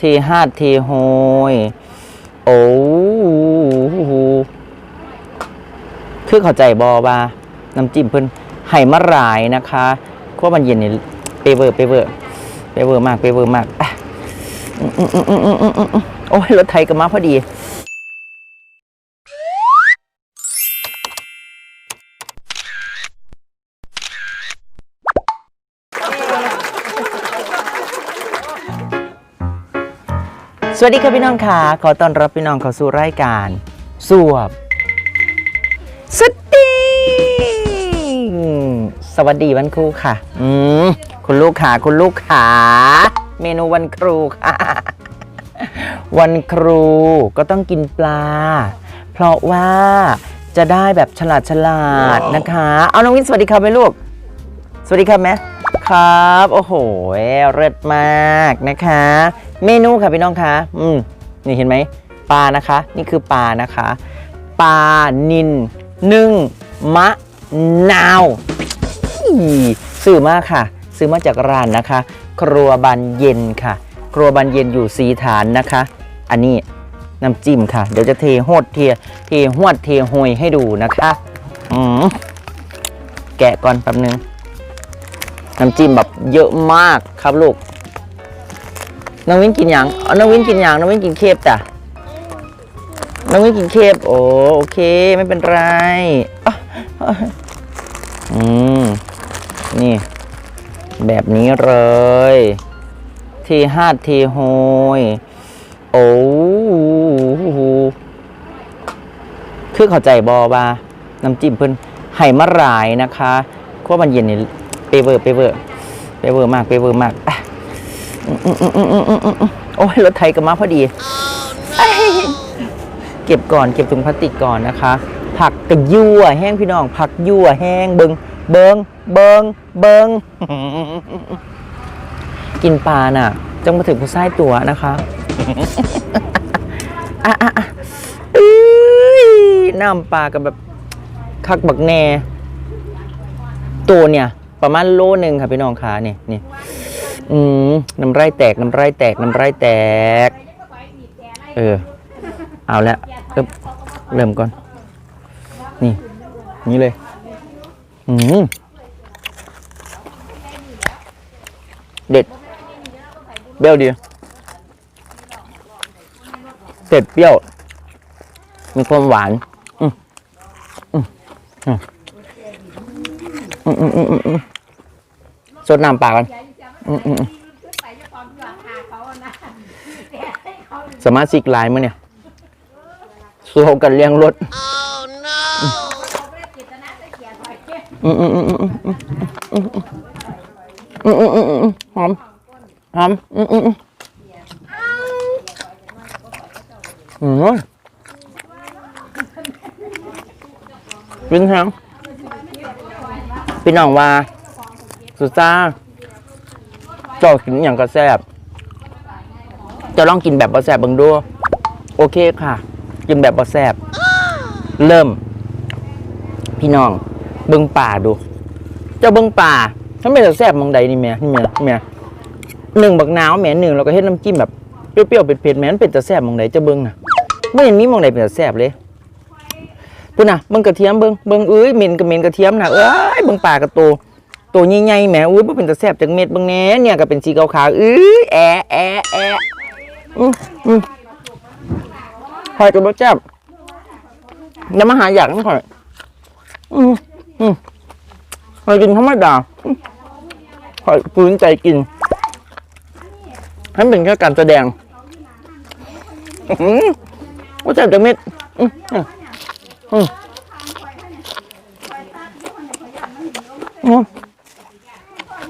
ทีฮาทีโฮยโอ้โหคือเข้าใจบอว่าน้ำจิ้มเพิ่นไห่มะรายนะคะขั้วบันเย็นนี่เปเวอร์เปเวอร์เปเวอร์มากเปเวอร์มากอะอืมอืมอืมอืมอืมอืมอืมโอ้ยรถไทยก็มาพอดี สวัสดีครับพี่น้องค่ะ ขอต้อนรับพี่น้องเข้าสู่รายการสวบสติงสวัสดีวันครูค่ะ อืมคุณลูกขาคุณลูกขา เมนูวันครูค่ะ วันครูก็ต้องกินปลา เพราะว่าจะได้แบบฉลาดฉลาดนะคะ เอาน้องวินสวัสดีครับไหมลูก สวัสดีครับแม่ ครับ โอ้โหเลิศมากนะคะ เมนูค่ะพี่น้องคะอืมนี่เห็นไหมปลานะคะ นี่คือปลานะคะปลานินนึ่งมะนาวอีซื้อมาค่ะ ซื้อมาจากร้านนะคะ ครัวบันเย็นค่ะ ครัวบันเย็นอยู่สีฐานนะคะ อันนี้น้ำจิ้มค่ะ เดี๋ยวจะเทโหดเทเทหวดเทหวยให้ดูนะคะอืมแกะก่อนแป๊บนึง น้ำจิ้มแบบเยอะมากครับลูกน้องวินกินอย่างอ๋อน้องวินกินอย่างน้องวินกินเคฟจ้ะน้องวินกินเคฟโอ้โอเคไม่เป็นไรอะอะอืมนี่ แบบนี้เลย ทีฮาทีโฮยโอ้โหคือเข้าใจบอว่าน้ำจิ้มเพิ่นไห่มะรายนะคะขั้วบันเย็นนี่ เปเวอร์เปเวอร์เปเวอร์มากเปเวอร์มากอะโอ้ยรถไทยก็มาพอดี เก็บก่อนเก็บถุงพลาสติกก่อนนะคะ ผักกระยั่วแห้งพี่น้อง ผักยั่วแห้งเบิงเบิงเบิงเบิงกินปลาน่ะจงมาถึงผู้ชายตัวนะคะอะอะอะน้ำปลากับแบบคักบักแน่ตัวเนี่ย ประมาณโลหนึ่งค่ะพี่น้องขานี่นี่อืมน้ำไรแตกน้ำไรแตกน้ำไรแตก เออ เอาละเริ่มเริ่มก่อน นี่ นี่เลย อืมเด็ดเปรี้ยวดีเผ็ดเปรี้ยว มีความหวาน อืมอืมอืม อืมอืมอืมอืมอืมสดน้ำปลากันอืมอืมอืมสมาชิกไลน์มั้ยเนี่ยสู้กันเลี้ยงรถอืมอืมอืมอืมอืมอืมอืมอืมอืมอืมอืมอืมหอมหอมอืมอืมอืมอืมวินแฮง พี่น้องว่า สุซ่าจ้ากินอย่างกระแซบจะลองกินแบบบะแซบบิ่งดูโอเคค่ะ กินแบบบะแซบเริ่ม พี่น้อง เบิ่งป่าดู เจ้าเบิ่งป่าถ้าไม่แซบมองใดนี่แม่นี่แม่นี่แม่หนึ่งบักนาวแม่หนึ่งเราก็เฮ็ดน้ำจิ้มแบบเปรี้ยวๆเผ็ดๆแม่มันเป็นตะแซ่บมองไหนจะเบิ่งน่ะไม่เห็นมีมองไหนเป็นตะแซ่บเลย พุ่นน่ะเบิ่งกระเทียมเบิ่งเบิ่งเอ้ยเหม็นกับเหม็นกระเทียมน่ะเอ้ยเบิ่งปลากระโตโตใหญ่ๆแหมอุ้ยบ่เป็นตะแซ่บจังเม็ดเบิ่งแหน่เนี่ยก็เป็นสีขาวๆเอ้ยแอะแอะแอะอือืมหอยกับบ่แซ่บอย่ามาหาอยากนำข่อยอืมอืมข่อยกินธรรมดาอืมข่อยฝืนใจกินให้มันเป็นแค่การแสดงอื้อว่าแต่จะเม็ดอื้อ หืออื้ออื้อ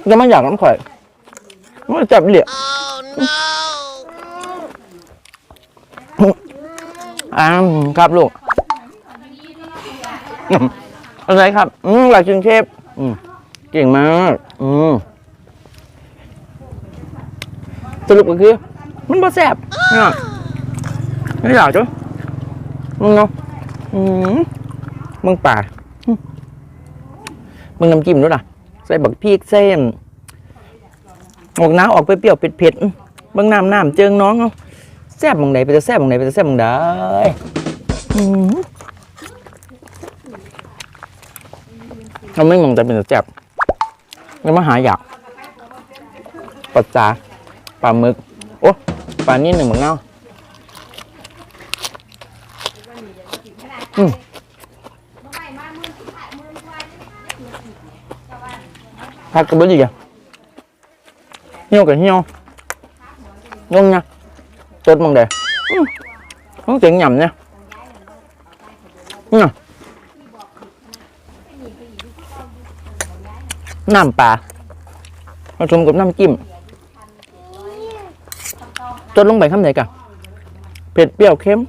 ยังไม่อยากน้ำข่อยมันจับเหลี่ยอ้าวครับลูกอืมอะไรครับ อืมหลักจึงเชฟอืมเก่งมาก อืมสรุปก็คือ มันบ่แซ่บเนี่ยไม่อยากจ้ะมึงเนาะ อืมมึงป่าอืมมึงน้ำจิ้มด้วยล่ะ ใส่บักพริกเส้นหมกน้ำออกเปรี้ยวๆเผ็ดๆอืมเบิ่งน้ำน้ำเจิงน้องเอาแซ่บหมองไหนไปจะแซ่บหมองไหนไปจะแซ่บหมองใดอืมเราไม่มองแต่เป็นแต่แซ่บแล้วมาหาอยากปลาจาปลาหมึก โอ้ปลานี่หนึ่งหมึงเน่า อืมผักกระเบื้องอีกอะเหี่ยวกับเหี่ยวงง nha จดมองเดอืมต้องเสียงหย่ำเนี่ยน้ำปลาผสมกับน้ำจิ้มจดลงไปคำไหนกันเผ็ดเปรี้ยวเค็ม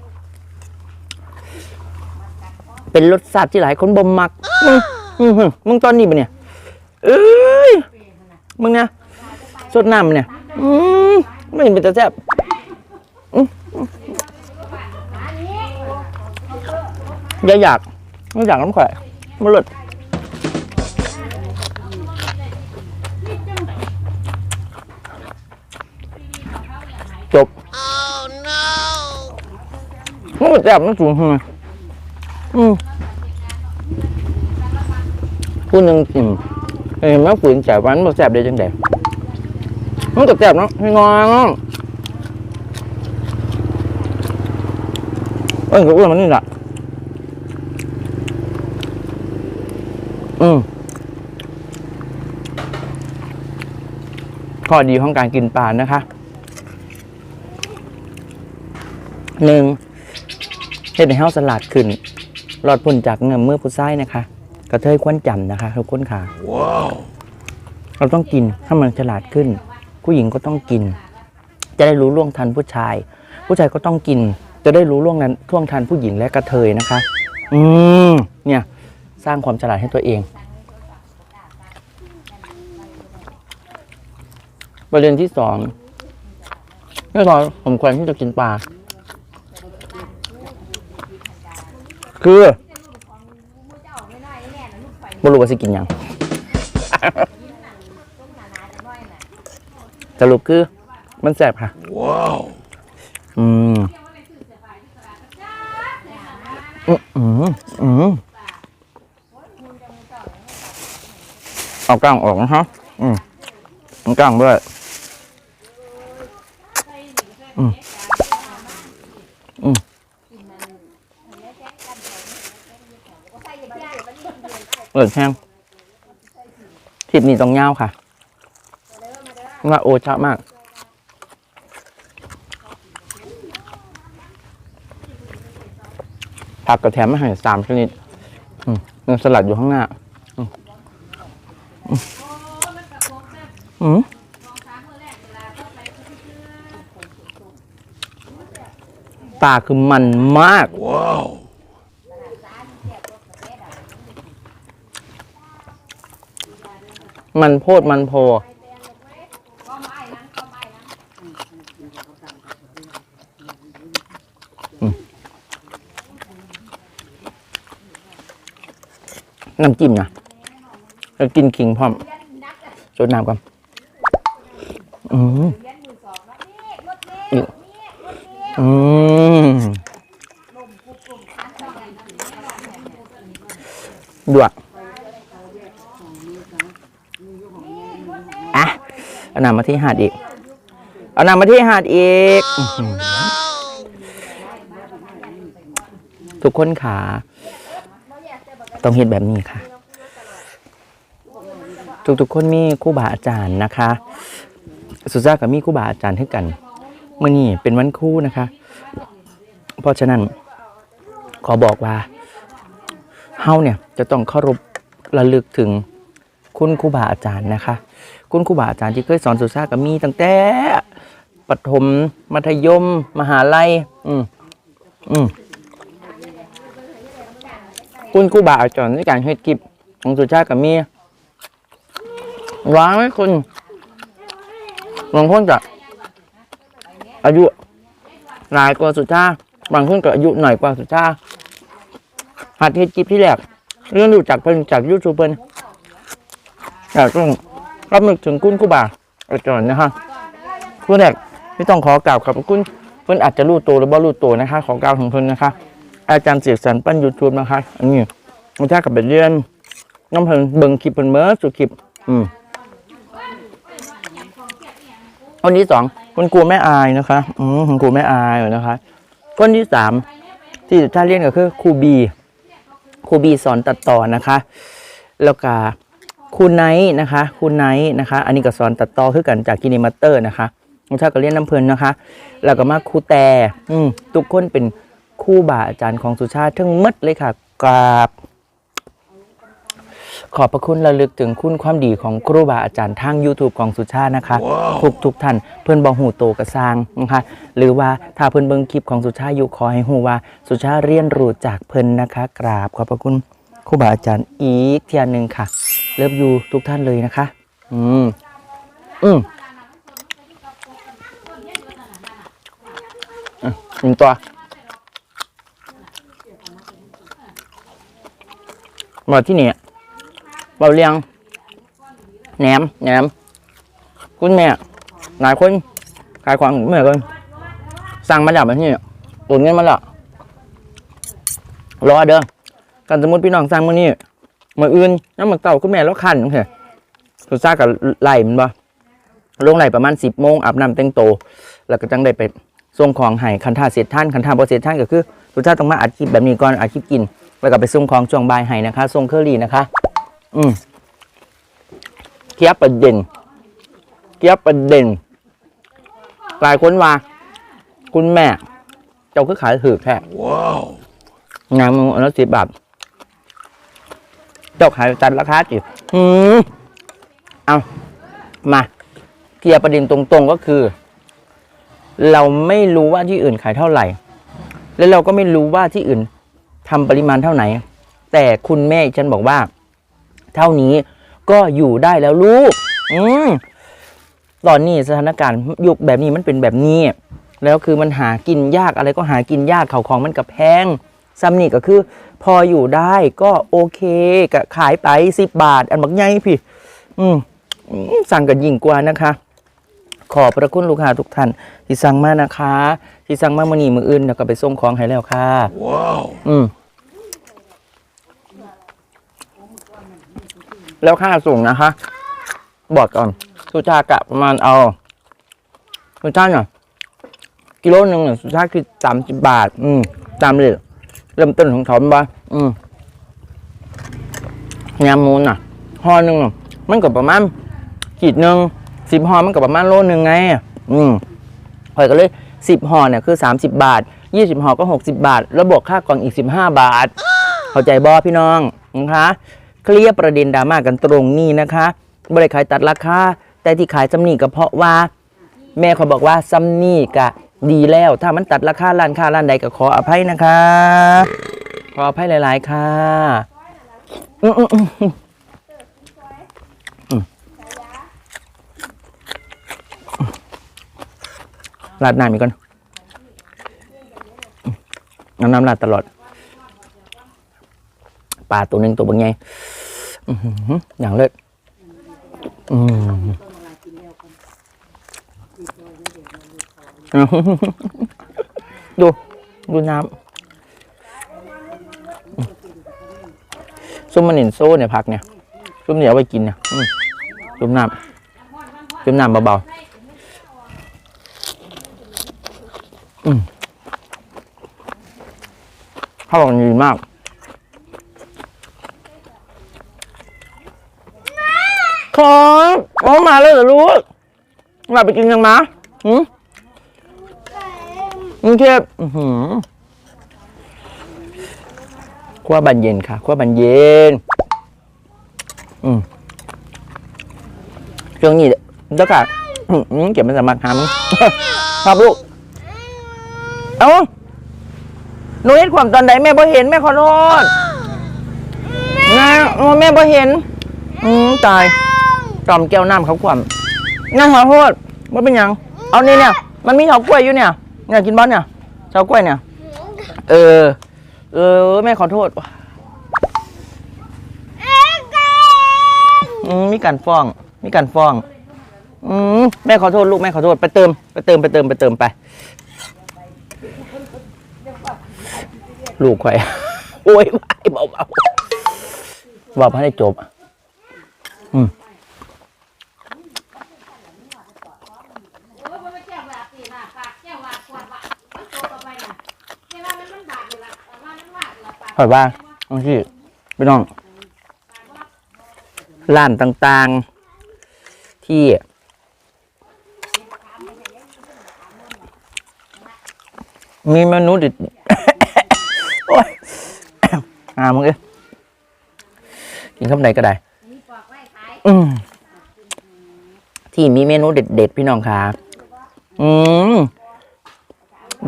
เป็นรสชาติที่หลายคนบ่มักมึงมึงมึงมึงตอนนี้ปะเนี่ยเอ้ยมึงเนี่ยสดน้ำเนี่ยอืมไม่เห็นเป็นตาแซ่บอืมอย่าอยากไม่อยากน้ำแข็งมันหลุดจบมันก็แซ่บมันสูงทำไม อืมผู้หนึ่งกินเอ้ยมันฝืนใจวันมันแซบได้จังไดมันก็แซบเนาะให้งองเอ้ยก็อ้วนมันนี่แหละอืมข้อดีของการกินปลานะคะหนึ่งเฮ็ดให้เฮาสลัดขึ้น รอดพ้นจากเงื้อมือผู้ชายนะคะ กระเทยควนจำนะคะทุกคนค่ะเราต้องกินถ้ามันฉลาดขึ้น ผู้หญิงก็ต้องกิน จะได้รู้ล่วงทันผู้ชาย ผู้ชายก็ต้องกิน จะได้รู้ล่วงนั้นท่วงทันผู้หญิงและกระเทยนะคะ อืมเนี่ย สร้างความฉลาดให้ตัวเองประเด็นที่สองแน่นอนผมควรที่จะกินปลา คือบรู้ว่าสิกินหยังสรุปคือมันแสบค่ะ ว้าว อืม อืมอืมอืมเอากล้างออกนะฮะอืมเอากล้างด้วยอืมอืม เปิดแห้งทิปนี้ต้องเงาวค่ะว่าโอชอบมากผักกระแถมมาให้สามชนิดเนื้อสลัดอยู่ข้างหน้า อืมอืมอืมปลาคือมันมาก มันโพดมันโพอน้ำจิ้มนะแล้วกินขิงพร้อมจดน้ำก่อนอืมอีกอืมดวด อะเอา นำมาที่หาดอีก เอานำมาที่หาดอีก ทุกคนขาต้องเห็นแบบนี้ค่ะ ทุกๆคนมีคู่บาอาจารย์นะคะ สุซ่ากับมีคู่บาอาจารย์ให้กันเมื่อนี้เป็นวันคู่นะคะ เพราะฉะนั้น ขอบอกว่าเฮาเนี่ยจะต้องเคารพระลึกถึงคุณครูบาอาจารย์นะคะ คุณครูบาอาจารย์ที่เคยสอนสุซ่ากับมีตั้งแต่ปฐมมัธยม มหาลัย อืมอืมคุณครูบาอาจารย์ในการเฮ็ดกิบของสุชาติกับมีร้างไหมคุณบางคนจะอายุหลายกว่าสุชาติบางคนก็อายุหน่อยกว่าสุชาติหัดเฮ็ดกิบที่แรกเรื่องรู้จักเพิ่นจากยูทูบเพิ่นอยากต้อง รับนึกถึงคุณครูบาอาจารย์นะฮะคุณแรกไม่ต้องขอกล่าวขอบคุณเพื่อนอาจจะรู้ตัวหรือบ่รู้ตัวนะคะ ขอกล่าวถึงเพื่อนนะคะ อาจารย์เสียสันปั้นยูทูบนะคะ อันนี้มันถ้ากับไปเรียนน้ำเพิ่นเบิ่งคลิปเพิ่นเมื่อสุดคลิป อืมคนที่สองคุณครูแม่อายนะคะอืมคุณครูแม่อายนะคะ คนที่สามที่ถ้าเรียนก็คือครูบีครูบีสอนตัดต่อนะคะ แล้วก็ ครูไนท์นะคะครูไนท์นะคะ อันนี้ก็สอนตัดต่อคือกันจากกินิมัตเตอร์นะคะถ้าก็เรียนน้ำเพลินนะคะ แล้วก็มาครูแต่อืมทุกคนเป็นครู่บาอาจารย์ของสุชาติทั้งหมดเลยค่ะกราบ ขอบพระคุณระลึกถึงคุณความดีของครูบาอาจารย์ทาง YouTube ของสุชาตินะคะ ทุกทุกท่านเพื่อนบอกหูโตกระซางนะคะ หรือว่าถ้าเพื่อนเบิ่งคลิปของสุชาติอยู่ขอให้หูว่าสุชาติเรียนรู้จากเพิ่นนะคะ กราบขอบพระคุณ ครูบาอาจารย์อีกเทียนหนึ่งค่ะ เลิฟยูทุกท่านเลยนะคะ อืม อืมอะหนึ่งตัวมาที่นี่เบาเลียงแหนมแหนม คุณแม่ หลายคนขายของเหมือนกันสั่งมาแล้วแบบนี้โอนเงินมาแล้วรอเด้อ กันสมมติพี่น้องสั่งมื้อนี้มื้ออื่นน้ำมันเต่าคุณแม่แล้วคันโอเคสุดซ่ากับไหลมันบ่ลงไหลประมาณสิบโมงอาบน้ำแต่งโตวแล้วก็จังได้ไปส่งของให้คันท่าเสร็จท่านคันท่าบ่เสร็จท่านก็คือสุดซ่าต้องมาอัดคลิปแบบนี้ก่อนอัดคลิปกิน แล้วก็ไปส่งของช่วงบ่ายให้นะคะส่งเคอรี่นะคะ อืมเคลียร์ประเด็นเกี่ยวประเด็นหลายคนว่า คุณแม่ เจ้าคือขายถือแค่ว้าวงานมึงอันละสิบบาท เจ้าขายจัดราคาจิอืมเอามาเคลียร์ประเด็นตรงๆก็คือ เราไม่รู้ว่าที่อื่นขายเท่าไหร่ และเราก็ไม่รู้ว่าที่อื่นทำปริมาณเท่าไหนแต่คุณแม่ฉันบอกว่า เท่านี้ก็อยู่ได้แล้วลูก อืมตอนนี้สถานการณ์ยุคแบบนี้มันเป็นแบบนี้ แล้วคือมันหากินยากอะไรก็หากินยากเขาของมันกับแพงซัมนี่ก็คือ พออยู่ได้ก็โอเคก็ขายไปสิบบาท อันบักใหญ่พี่อืมอืมสั่งกันยิ่งกว่านะคะ ขอบพระคุณลูกค้าทุกท่านที่สั่งมานะคะที่สั่งมามื่อนี้มืออื่นแล้วก็ไปส่งของให้แล้วค่ะว้าวอืมแล้วค่าส่งนะคะ บอกก่อนสุชาติกะประมาณเอาสุชาติเนี่ยกิโลหนึ่งเนี่ยสุชาติคือสามสิบบาท อืมตามเลย เริ่มต้นของเขาบ้าอืมยำมูนอะห่อหนึ่งมันก็ประมาณขีดหนึ่งสิบห่อมันก็ประมาณโลหนึ่งไง อืมพอยก็เลยสิบห่อเนี่ยคือสามสิบบาทยี่สิบห่อก็หกสิบาท แล้วบวกค่ากล่องอีกสิบห้าบาท เข้าใจบอพี่น้องนะคะเคลียร์ประเด็นดราม่ากันตรงนี้นะคะบริขายตัดราคาแต่ที่ขายซัมนี่ก็เพราะว่า แม่เขาบอกว่าซัมนี่กะ ดีแล้ว ถ้ามันตัดราคาร้านค้าร้านใดก็ขออภัยนะคะ ขออภัยหลาย ๆ ค่ะอืมอืมอืมอืมอืมราดน้ำอีกก่อนอืมเอาน้ำราดตลอด ปลาตัวหนึ่งตัวบางไงอื้อหืออย่างเลิศอืม ดู ดูน้ำอืมซุปมันเห็นโซ่เนี่ยผักเนี่ยซุปเหนียวไปกินเนี่ยอืมซุปน้ำซุปน้ำเบาๆอืมข้าวมันดีมากครับโอ้มาเลยเหรอลูกมาไปกินยังมาหืม กรุงเทพอื้อหือขั้วบันเย็นค่ะขั้วบันเย็น อืมช่วงนี้เดี๋ยวค่ะอื้อหือเก็บมันสมัครหามึงครับลูก เอ้าหนูเห็นความตอนใดแม่บ่เห็นแม่ขอโทษนะโอ้แม่บ่เห็น อืมตายจอมแก้วน้ำเขาขวามงั้นขอโทษว่าเป็นหยัง เอานี่เนี่ย มันมีเฉากล้วยอยู่เนี่ย เนี่ยกินบ้านเนี่ยเฉากล้วยเนี่ย เออ เออ แม่ขอโทษอืมมีการฟ้อง มีการฟ้อง อืมแม่ขอโทษลูกแม่ขอโทษไปเติมไปเติมไปเติมไปเติมไป ลูกข่อยโอ้ยไปเบาเบาๆบอกให้ได้จบ อืม โอ้ยมันไม่แจ้งว่าตีน่ะปากแจ้งว่าขวดว่ามันโตต่อไปน่ะเวลามันมันบาดอยู่ละแต่ว่ามันว่าอยู่ละปาก ข่อยว่าบางทีพี่น้องร้านต่างๆ ที่ มีเมนูดิดโอ้ยอ่ามึงเอ้กินคำไหนก็ได้ อืมที่มีเมนูเด็ดๆ พี่น้องค่ะอืม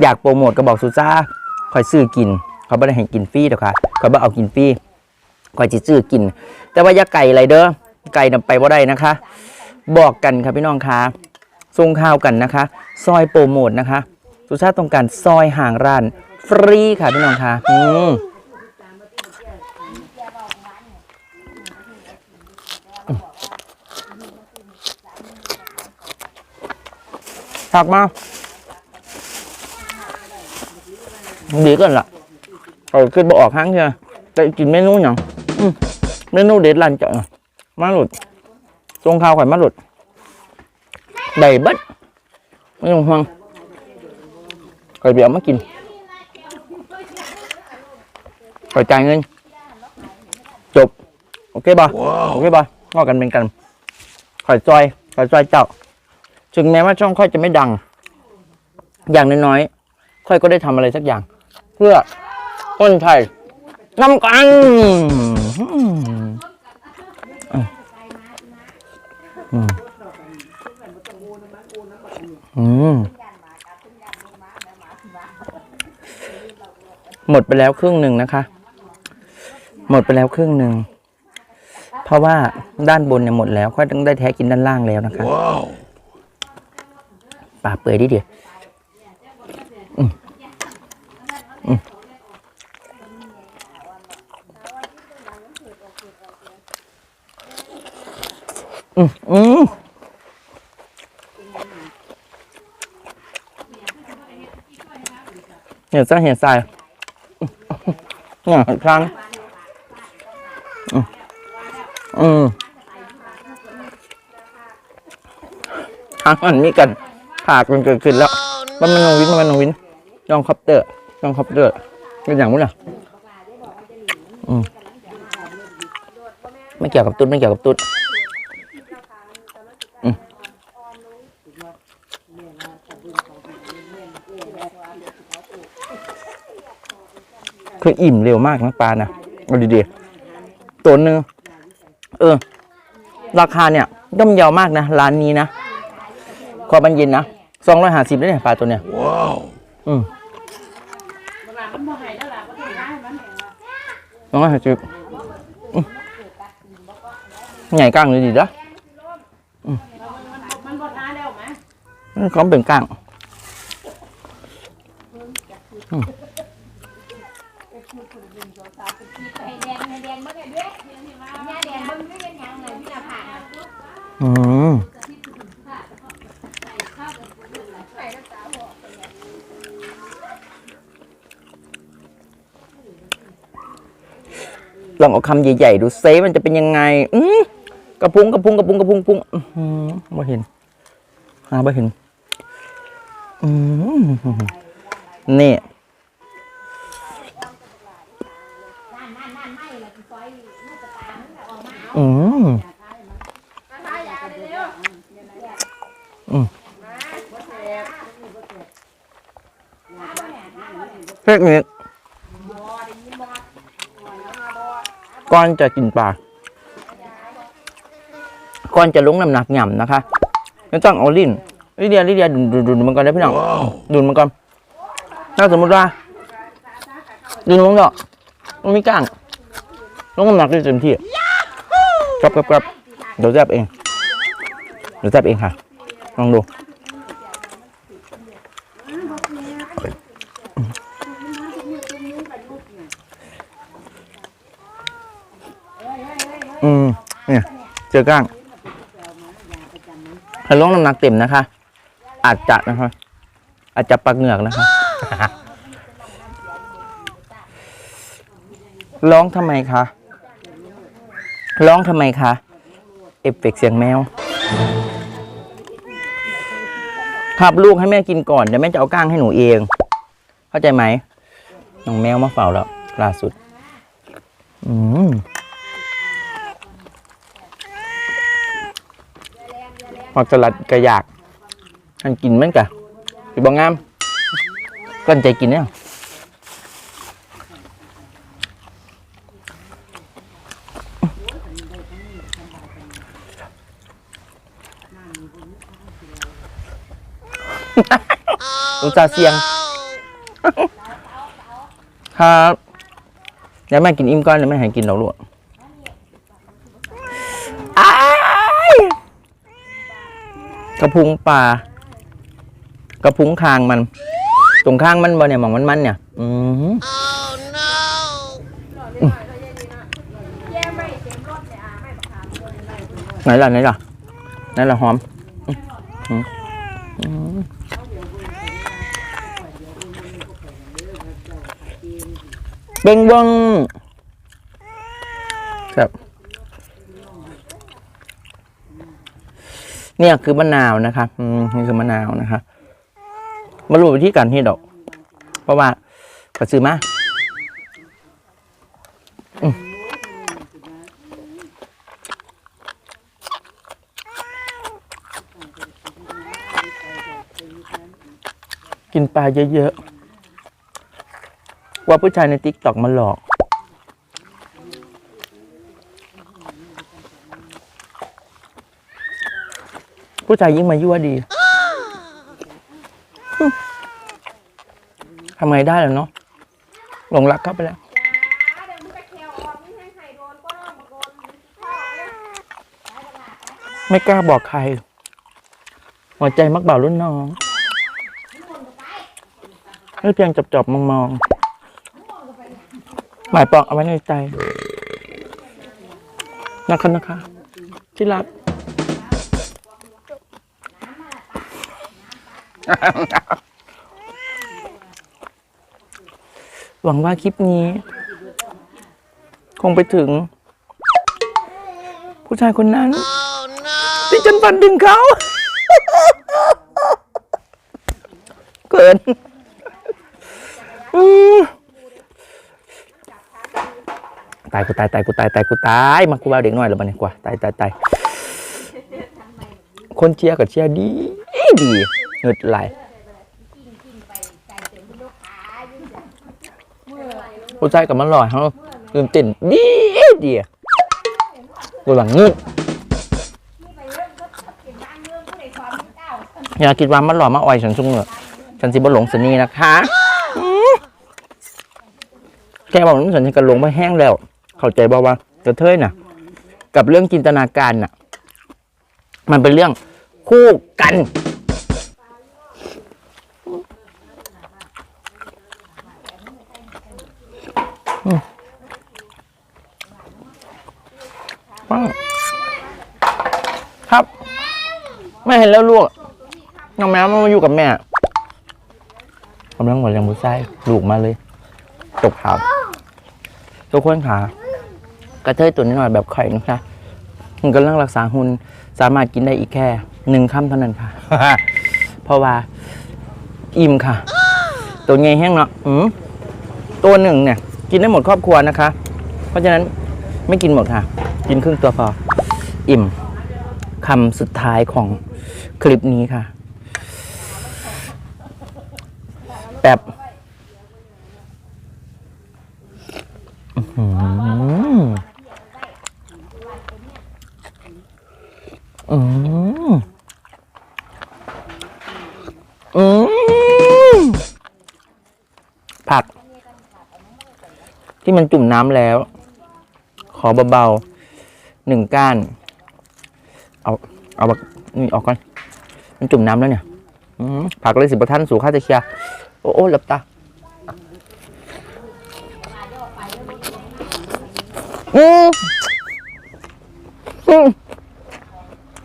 อยากโปรโมทก็บอกสุจ้าคอยซื้อกิน เขาไม่ได้ให้กินฟรีหรอกค่ะเขาไม่เอากินฟรีคอยจิซื้อกิน แต่ว่าอย่าไก่อะไรเด้อไก่นำไปว่าได้นะคะ บอกกันครับพี่น้องค่ะส่งข่าวกันนะคะ ซอยโปรโมทนะคะสุชาติต้องการซอยห่างร้านฟรีค่ะพี่น้องค่ะอืมถักมาดีกันล่ะ เอาขึ้นบอออกห้างเถอะแต่กินเมนูอย่างอืมเมนูเด็ดร้านเจ้าน่ะมาหลุดทรงข้าวข่อยมาหลุดได้เบัดไม่ต้องห่วงข่อยเบียร์มากินข่อยจ่ายเงินจบ โอเคบ่โอเคบ่งอกันเป็นกันข่อยจอยข่อยจอยเจ้าถึงแม้ว่าช่องค่อยจะไม่ดัง อย่างน้อยๆค่อยก็ได้ทำอะไรสักอย่าง เพื่อ คนไทยนำกันอืมอืมอืมหมดไปแล้วครึ่งหนึ่งนะคะ หมดไปแล้วครึ่งหนึ่ง เพราะว่าด้านบนเนี่ยหมดแล้ว ค่อยต้องได้แท้กินด้านล่างแล้วนะคะปากเปื่อยดิเดียวอืมอืม อืมอืมเหี่ยวซ่าเหี่ยวทรายเนี่ยครั้งอืมทางมันมีกันผากมันเกิดขึ้นแล้วมันมันนองวินมันมันนองวินยองคอปเตอร์ยองคอปเตอร์เป็นอย่างนู้นอะอืมไม่เกี่ยวกับตุ๊ดไม่เกี่ยวกับตุ๊ดอืมคื ออิ่มเร็วมากนะปลานะเอาดีๆตัวหนึ่งเออ ราคาเนี่ยย่อมเยาวมากนะร้านนี้นะความมันเย็นนะสองร้อยห้าสิบเลยเนี่ยปลาตัวเนี้ยว้าวอืมสองร้อยห้าสิบอืมใหญ่กลางเลยดีจ้ะมันบดน้าแล้วไหมอืมเขาเป็นกลางไอ้แดงไอ้แดงบ่ได้เด้ยาแดงเบิ่งไม่เป็นหยังเลยพี่น่ะผ่าน อืมลองเอาคำใหญ่ๆดูเซมันจะเป็นยังไง อืมกระพุ้งกระพุ้งกระพุ้งกระพุ้งพุ้งอื้อหือบ่เห็นหาบ่เห็น อืมนี่นนั่นนั่นไม่ละซอยลูกกระตามันออกมา อืม ทายยาเร็ว เทคนิคก่อนจะกินปลาก่อนจะลงน้ำหนักหย่ำนะคะไม่ต้องเอาลิ้นลิเดียลิเดียดุนดุนดุนมันก่อนได้พี่น้องดุนมันก่อนถ้าสมมติว่าดุนลงเนาะมันไม่กล้างลงน้ำหนักได้เต็มที่ครับครับครับเดี๋ยวแซบเองเดี๋ยวแซบเองค่ะลองดู อืมเนี่ย เจอก้างถ้าลงน้ำหนักเต็มนะคะ อาจจะนะคะ อาจจะปักเหงือกนะคะ ร้องทำไมคะร้องทำไมคะเอฟเฟกต์เสียงแมวขับลูกให้แม่กินก่อนเดี๋ยวแม่จะเอาก้างให้หนูเอง เข้าใจไหมน้องแมวมาเฝ้าแล้วล่าสุด อืม พอกสลัดกระยากอันกินมันกะคือบางงามกั้นใจกินเนี่ยอุตส่าห์เสียง ครับเดี๋ยวแม่กินอิ่มก่อนเดี๋ยวแม่ให้กินดอกลวกอ้าย กระพุ้งปลากระพุ้งคางมัน ตรงข้างมันบ่เนี่ยหมองมันมันเนี่ย อืมไม่เต็มรถเนี่ยอะไหนล่ะไหนล่ะไหนล่ะหอมเบ่งเบงครับ เนี่ยคือมะนาวนะคะอืมนี่คือมะนาวนะคะมารู้วิธีการที่ดอก เพราะว่าก็ซื้อมาอกินปลาเยอะๆว่าผู้ชายในติ๊กตอกมาหลอก ผู้ชายยิ่งมายั่วดีทำไงได้แล่ะเนาะหลงรักเข้าไปแล้วไม่กล้าบอกใคร หัวใจมักบ่าวรุ่นน้องไม่เพียงจับจอบๆมองๆหมายปองเอาไว้ในใจนะคะนะคะที่รัก หวังว่าคลิปนี้ คงไปถึง ผู้ชายคนนั้นที่ฉันฝันถึงเขาเกินตายกูตายตายกูตายตายกูตายมากูว่าเด็กน้อยแล้วมันนี่กว่าตายตายตายคนเชียร์กับเชียร์ดีดี เงิดไหลายผู้ชายกับมันหล่อยเขาตื่นเต้นดีดีกูหลังเงื่องก็เก็บบ้านเรื่องผู้ใดความมึงเก้าอย่าคิดว่ามันหล่อมาอ่อยฉันซุ่งเหรอฉันสิบ่หลงสนีนะคะแกบอกว่าฉันจะกระหลงไม่แห้งแล้ว เข้าใจบ่ว่ากระเทยน่ะ กับเรื่องจินตนาการน่ะ มันเป็นเรื่องคู่กัน อืมว้าวครับ ไม่เห็นแล้วลูกน้องแมวมันมาอยู่กับแม่กำลังหมดแรงบุษไส้ลูกมาเลยตกขาวทุกคนขากระเทยตัวน้อยๆแบบไข่นะคะมันกำลังรักษาหุ่นสามารถกินได้อีกแค่หนึ่งคำเท่านั้นค่ะ เพราะว่า อิ่มค่ะ ตัวไงแห้งเนาะอืมตัวหนึ่งเนี่ย กินได้หมดครอบครัวนะคะ เพราะฉะนั้นไม่กินหมดค่ะ กินครึ่งตัวพอ อิ่มคำสุดท้ายของคลิปนี้ค่ะแบบอื้อหืออืมอืมผัก ที่มันจุ่มน้ำแล้ว ขอเบาๆหนึ่งก้าน เอาเอาแบบนี่ออกก่อน มันจุ่มน้ำแล้วเนี่ยผักเลยสิบท่านสู่ข้าจะเชียร์โอ้โอ้หลับตาอืมอืม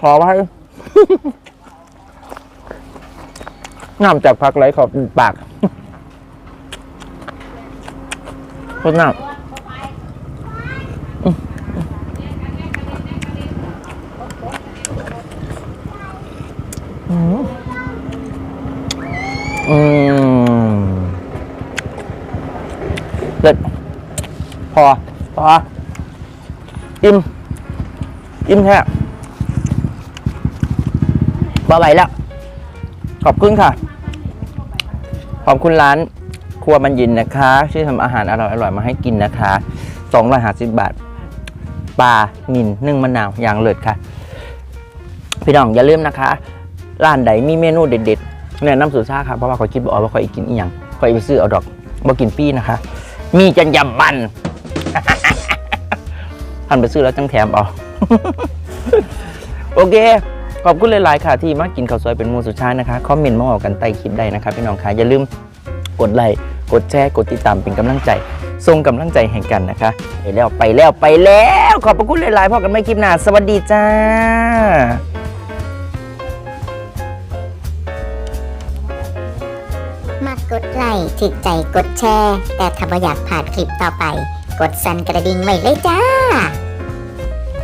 ขอไว้น้ำจากพักไหลขอบปาก พูดน้ำอืมอืมอืมเด็ดพอ พอ อิ่ม อิ่มแค่บาไหวแล้ว ขอบคุณค่ะ ขอบคุณร้าน ครัวมันยินนะคะที่ทำอาหารอร่อยอร่อยๆมาให้กินนะคะสองร้อยห้าสิบบาทปลาหมิ่นนึ่งมะนาวอย่างเลิศค่ะ พี่น้องอย่าลืมนะคะ ร้านใดมีเมนูเด็ดๆแนะนำสุชาค่ะเพราะว่าเขาคิดบอกว่าเขาอีกกินอีหยังเขาอีกไปซื้อเอาดอกบ่กินปี้นะคะ มีจันยำบันหันไปซื้อแล้วจังแถมเอาโอเคขอบคุณหลายๆค่ะ ที่มากินข้าวซอยเป็นมูสุดท้านะคะคอมเมนต์มาบอกกันใต้คลิปได้นะคะพี่น้องค่ะอย่าลืมกดไลค์ กดแชร์กดติดตามเป็นกำลังใจส่งกำลังใจให้กันนะคะไปแล้วไปแล้วไปแล้ว ขอบพระคุณหลายๆพอกันไม่คลิปหน้าสวัสดีจ้ามากกดไลค์ถึกใจกดแชร์ แต่ถ้าบ่อยากผ่านคลิปต่อไป กดสั่นกระดิ่งไว้เลยจ้า